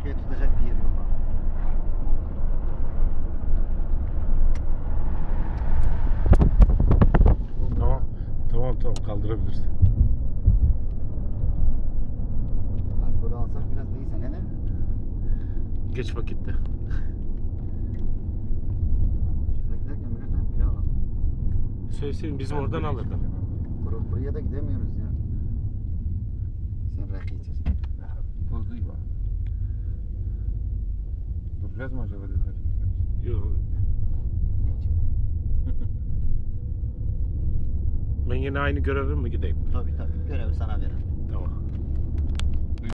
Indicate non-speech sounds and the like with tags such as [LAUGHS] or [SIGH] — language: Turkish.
arkaya tutacak bir yer yok abi. Tamam. Tamam tamam kaldırabilirsin. Alkolü alsak biraz neyse ne ne? Geç vakitte. Söylesin bizim oradan alırdı. Kuru, kuruya da gidemiyoruz ya. Sen rakı içeceksin. Duracağız mı acaba detay Yok. [LAUGHS] Ben yine aynı görevi mi gideyim? Tabii tabii. Görevi sana veririm.